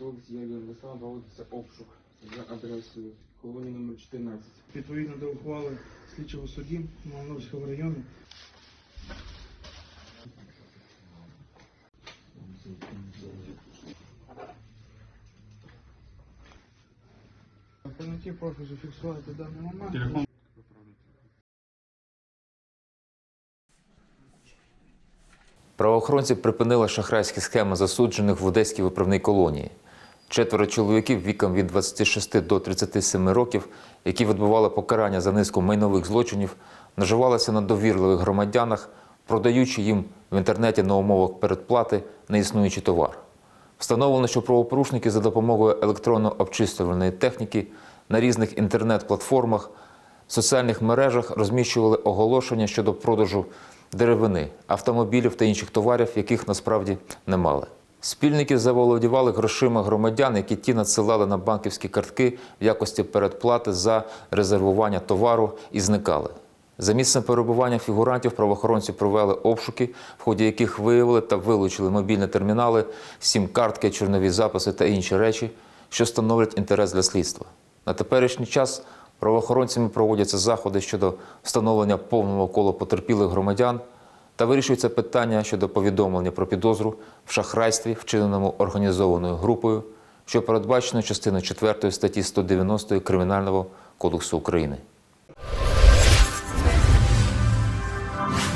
Області Євгена Владислава проводиться обшук за адресою колонії номер 14. Відповідно до ухвали слідчого судді Малиновського району. Альтернатив прошу зафіксувати даний момент. Правоохоронці припинили шахрайські схеми засуджених в Одеській виправній колонії. Четверо чоловіків віком від 26 до 37 років, які відбували покарання за низку майнових злочинів, наживалися на довірливих громадянах, продаючи їм в інтернеті на умовах передплати неіснуючий товар. Встановлено, що правопорушники за допомогою електронно-обчислювальної техніки на різних інтернет-платформах, соціальних мережах розміщували оголошення щодо продажу деревини, автомобілів та інших товарів, яких насправді не мали. Спільники заволодівали грошима громадян, які ті надсилали на банківські картки в якості передплати за резервування товару і зникали. За місцем перебування фігурантів правоохоронці провели обшуки, в ході яких виявили та вилучили мобільні термінали, сім-картки, чорнові записи та інші речі, що становлять інтерес для слідства. На теперішній час правоохоронцями проводяться заходи щодо встановлення повного кола потерпілих громадян та вирішується питання щодо повідомлення про підозру в шахрайстві, вчиненому організованою групою, що передбачено частиною 4 статті 190 Кримінального кодексу України.